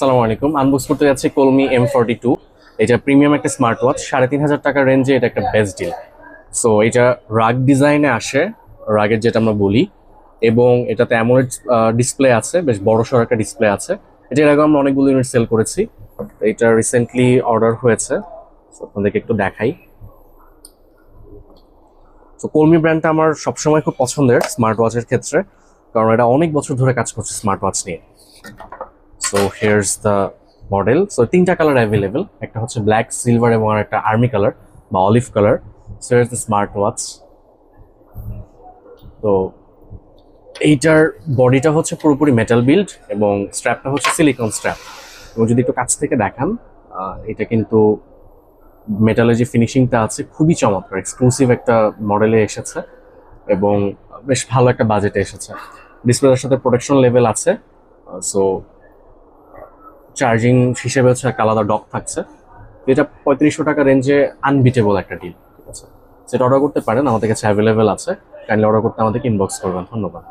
সালামু আলাইকুম। আনবক্স করতে যাচ্ছি কলমি এম ফর্টি টু এটা প্রিমিয়াম একটা স্মার্ট ওয়াচ সাড়ে তিন হাজার টাকার রেঞ্জে এটা একটা বেস্ট ডিল সো এটা রাগ ডিজাইনে আসে, রাগের যেটা আমরা বলি। এবং এটাতে এমন ডিসপ্লে আছে, বেশ বড় সড় একটা ডিসপ্লে আছে। এটা এর আগে আমরা অনেকগুলো ইউনিট সেল করেছি। এটা রিসেন্টলি অর্ডার হয়েছে। আপনাদেরকে একটু দেখাই। তো কলমি ব্র্যান্ডটা আমার সবসময় খুব পছন্দের স্মার্ট ওয়াচের ক্ষেত্রে। কারণ এটা অনেক বছর ধরে কাজ করছে স্মার্ট ওয়াচ নিয়ে। So here's the model so তিনটা কালার অ্যাভেলেবেল একটা হচ্ছে ব্ল্যাক সিলভার এবং একটা আর্মি কালার বা olive colour so here's the smart watch তো এইটার বডিটা হচ্ছে পুরোপুরি মেটাল বিল্ড এবং স্ট্র্যাপটা হচ্ছে সিলিকন স্ট্র্যাপ এবং যদি একটু কাছ থেকে দেখান এটা কিন্তু মেটালের যে ফিনিশিংটা আছে খুবই চমৎকার। এক্সক্লুসিভ একটা মডেলে এসেছে এবং বেশ ভালো একটা বাজেটে এসেছে। ডিসপ্লের সাথে প্রোটেকশন লেভেল আছে। সো চার্জিং হিসেবে হচ্ছে একটা আলাদা ডক থাকছে। এটা পঁয়ত্রিশশো টাকা রেঞ্জে আনবিটেবল একটা ডিল ঠিক আছে? সেটা অর্ডার করতে পারেন, আমাদের কাছে অ্যাভেলেবেল আছে। কাইন্ডলি অর্ডার করতে আমাদেরকে ইনবক্স করবেন। ধন্যবাদ।